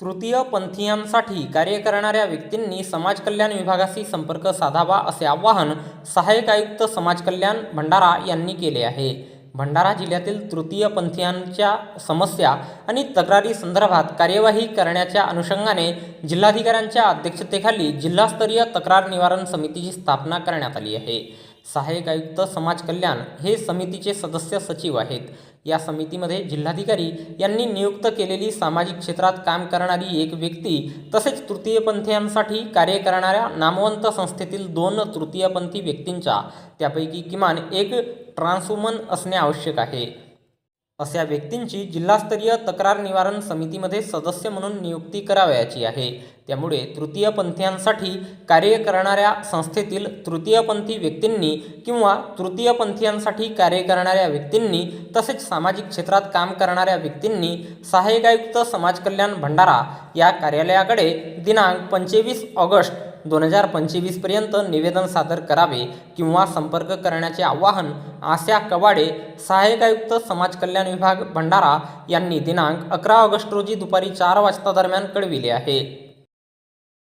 तृतीयपंथीयांसाठी कार्य करणाऱ्या व्यक्तींनी समाज कल्याण विभागाशी संपर्क साधावा असे आवाहन सहाय्यक आयुक्त समाज कल्याण भंडारा यांनी केले आहे. भंडारा जिल्ह्यातील तृतीयपंथीयांच्या समस्या आणि तक्रारी संदर्भात कार्यवाही करण्याच्या अनुषंगाने जिल्हाधिकाऱ्यांच्या अध्यक्षतेखाली जिल्हास्तरीय तक्रार निवारण समितीची स्थापना करण्यात आली आहे. सहाय्यक आयुक्त समाज कल्याण हे समितीचे सदस्य सचिव आहेत. या समितीमध्ये जिल्हाधिकारी यांनी नियुक्त केलेली सामाजिक क्षेत्रात काम करणारी एक व्यक्ती तसेच तृतीयपंथीयांसाठी कार्य करणाऱ्या नामवंत संस्थेतील दोन तृतीयपंथी व्यक्तींच्या त्यापैकी किमान एक ट्रान्सवुमन असणे आवश्यक आहे. अशा व्यक्तींची जिल्हास्तरीय तक्रार निवारण समितीमध्ये सदस्य म्हणून नियुक्ती करावयाची आहे. त्यामुळे तृतीयपंथीयांसाठी कार्य करणाऱ्या संस्थेतील तृतीयपंथी व्यक्तींनी किंवा तृतीयपंथीयांसाठी कार्य करणाऱ्या व्यक्तींनी तसेच सामाजिक क्षेत्रात काम करणाऱ्या व्यक्तींनी सहाय्यक आयुक्त समाज कल्याण भंडारा या कार्यालयाकडे दिनांक पंचवीस ऑगस्ट दोन हजार पंचवीसपर्यंत निवेदन सादर करावे किंवा संपर्क करण्याचे आवाहन आशा कवाडे सहाय्यक आयुक्त समाज कल्याण विभाग भंडारा यांनी दिनांक अकरा ऑगस्ट रोजी दुपारी चार वाजता दरम्यान कळविले आहे.